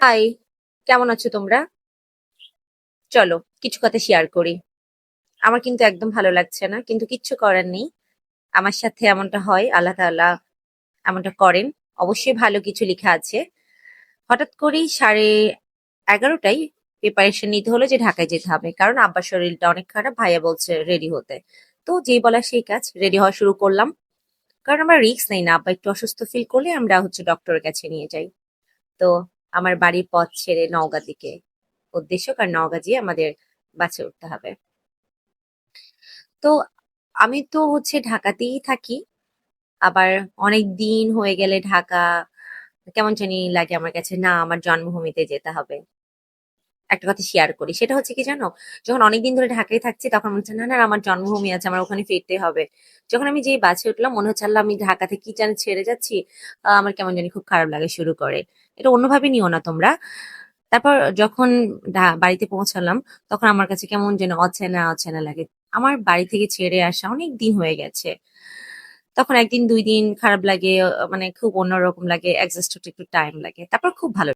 High কেমন আছো তোমরা? চলো, কিছু কথা শেয়ার করি। আমার কিন্তু একদম ভালো লাগছে না, কিন্তু কিচ্ছু করার নেই। আমার সাথে এমনটা হয়, আল্লাহ তাআলা এমনটা করেন। অবশ্যই ভালো কিছু লেখা আছে। হঠাৎ করেই সাড়ে এগারোটায় প্রিপারেশন নিতে হলো যে ঢাকায় যেতে হবে, কারণ আব্বার শরীরটা অনেক খারাপ, ভাইয়া বলছে রেডি হতে। তো যেই বলা সেই কাজ রেডি হওয়া শুরু করলাম। কারণ আমরা রিস্ক নেই না, আব্বা একটু অসুস্থ ফিল করলে আমরা হচ্ছে ডক্টরের কাছে নিয়ে যাই। তো আমার বাড়ির পথ ছেড়ে নওগাঁ দিকে উদ্দেশ্য, কারণ নওগাঁ গিয়ে আমাদের বাঁচে উঠতে হবে। তো আমি তো হচ্ছে ঢাকাতেই থাকি। আবার অনেক দিন হয়ে গেলে ঢাকা, কেমন জানি লাগে আমার কাছে, না, আমার জন্মভূমিতে যেতে হবে। একটা কথা শেয়ার করি। সেটা হচ্ছে কি জানো? যখন অনেকদিন ধরে ঢাকায় থাকছি, তখন মনে হচ্ছে, না না আমার জন্মভূমি আছে, আমার ওখানে ফিরতে হবে। যখন আমি যেই বাসে উঠলাম, মনে হচ্ছে আমি ঢাকা থেকে কি জানি ছেড়ে যাচ্ছি আমার কেমন জানি খুব খারাপ লাগে, শুরু করে। এটা অন্যভাবে নিও না তোমরা। তারপর যখন বাড়িতে পৌঁছালাম, তখন আমার কাছে কেমন যেন অচেনা অচেনা লাগে। আমার বাড়ি থেকে ছেড়ে আসা অনেক দিন হয়ে গেছে। তখন একদিন, দুই দিন খারাপ লাগে মানে খুব অন্যরকম লাগে অ্যাডজাস্ট হতে একটু টাইম লাগে। তারপর খুব ভালো